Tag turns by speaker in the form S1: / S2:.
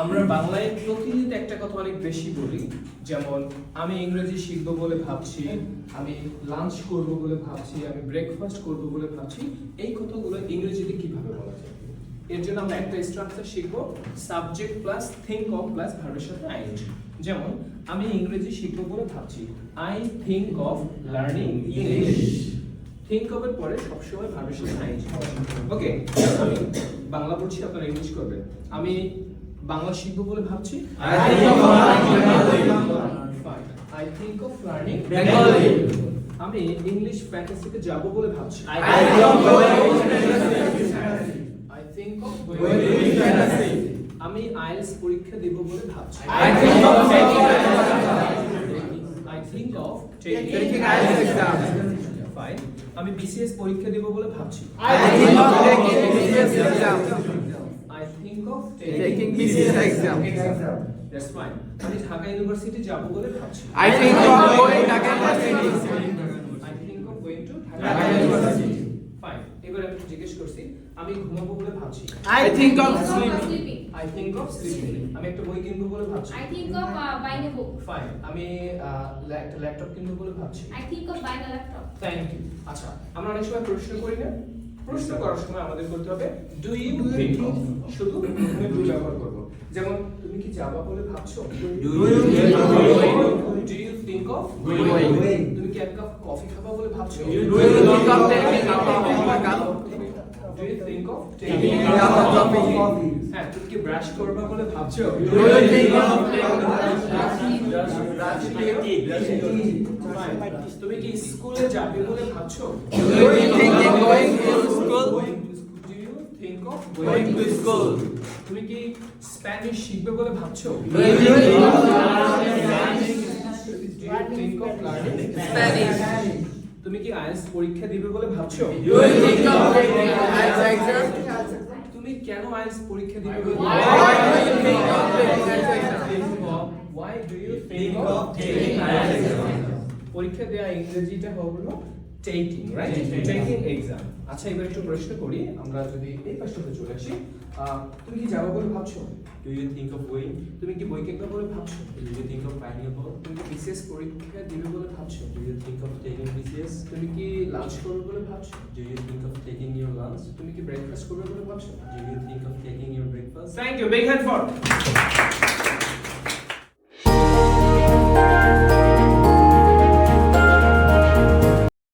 S1: আমরা বাংলায় প্রতিনিয়ত একটা কথা অনেক বেশি বলি, যেমন, আমি ইংরেজি শিখব বলে ভাবছি, আমি লাঞ্চ করব বলে ভাবছি, আমি ব্রেকফাস্ট করব বলে ভাবছি, এই কথাগুলো ইংরেজিতে কীভাবে বলা যায়? এর জন্য আমরা একটা স্ট্রাকচার শিখব subject plus think of plus ভার্বের সাথে আইএনজি যেমন, আমি ইংরেজি শিখব বলে ভাবছি I think of learning English think of এর পরে সবসময় ভার্বের সাথে ওকে আমি বাংলা পড়ছি, আপনারা ইংলিশ করবেন। আমি বাংলা শিখব বলে ভাবছি। আমি ইংলিশ ফ্যান্টাসি তে যাব বলে ভাবছি। আমি আইএলএস পরীক্ষা দেব বলে ভাবছি। আমি বিসিএস পরীক্ষা দেব বলে ভাবছি। আমি think of
S2: Taking BCS exam.
S1: That's fine আমি ঢাকা ইউনিভার্সিটি যাব বলে ভাবছি
S2: I think of going Dhaka University.
S1: I think of going to
S2: Dhaka University.
S1: Fine এবার আমি জিজ্ঞেস করছি আমি ঘুমাবো বলে ভাবছি
S2: I think of
S3: sleeping.
S2: sleeping.
S1: I think of sleeping আমি একটা বই কিনবো বলে ভাবছি
S3: I think of uh, buying a book.
S1: Fine আমি একটা ল্যাপটপ কিনবো বলে ভাবছি
S3: I think of buying a laptop.
S1: Thank you আচ্ছা আমরা অনেক সময় প্রশ্ন করি না প্রশ্ন করার সময় আমাদের করতে হবে ডু ইউ অফ শুধু প্রথমে ডু ব্যবহার করব? যেমন তুমি কি যাবা বলে ভাবছ?
S2: Do you think of going?
S1: Do you think of. তুমি কি এক কাপ কফি খাবা বলে ভাবছ?
S2: Do you think of taking a cup of
S1: do you think of
S2: cup of coffee.
S1: হ্যাঁ তুমি কি ব্রাশ করবা বলে ভাবছ?
S2: Do you think of
S1: Fine. তুমি কি স্কুলে যাবে বলে ভাবছ?
S2: Do you think of going to school?
S1: Do you think of
S2: Going to school.
S1: তুমি কি স্প্যানিশ শিখবে বলে ভাবছ
S2: Do you think of
S1: Do you think of learning
S2: Spanish?
S1: তুমি কি আইএলটিএস পরীক্ষা দিবে বলে ভাবছ
S2: Do you think of IELTS exam?
S1: তুমি কেন আইএলটিএস পরীক্ষা দিবে বলে
S2: Why do you think of taking IELTS exam?
S1: Why do you think of taking
S2: IELTS
S1: exam?
S2: exam?
S1: পরীক্ষা দেওয়া ইংরেজিটা হলো টেকিং রাইট টেকিং এক্সাম আচ্ছা এবার একটু প্রশ্ন করি আমরা যদি এই পাশটাতে চলে আসি তুমি কি যাব বলে ভাবছ
S4: Do you think of going?
S1: তুমি কি বই কিনবে বলে ভাবছ
S4: Do you think of buying a book?
S1: তুমি কি বিসিএস পরীক্ষা দিবে বলে ভাবছ
S4: Do you think of taking BCS?
S1: তুমি কি লাঞ্চ করবে বলে ভাবছ
S4: Do you think of taking your lunch?
S1: তুমি কি ব্রেকফাস্ট করবে বলে ভাবছ
S4: Do you think of taking your breakfast?
S1: Thank you big hand for